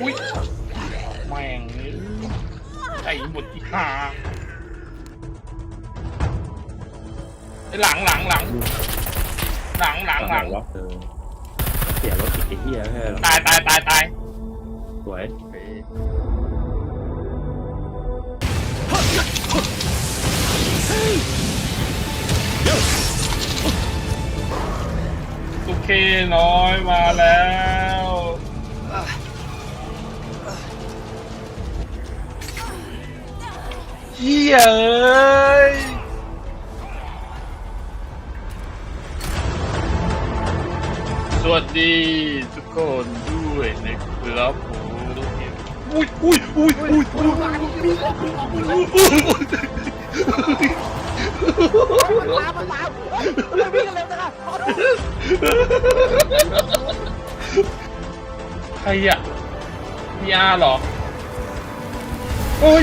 อุ้ยแม่งนี่ไอ้หมดอีห่าไอ้หลังหลังหลังหลังหลังหลังวะเออเสียรถติดไอ้เหี้ยแค่หรอตายตายตายตายสวยโอเคน้อยมาแล้ว เฮียเอ้ยสวัสดีทุกคนด้วยนะครับผมอุ้ยอุ้ยอุ้ยอุ้ยอุ้ยตามมาตามเฮ้ยทำไมวิ่งกันเร็วจังอะขอโทษใครอะพีอาร์เหรอโอ้ย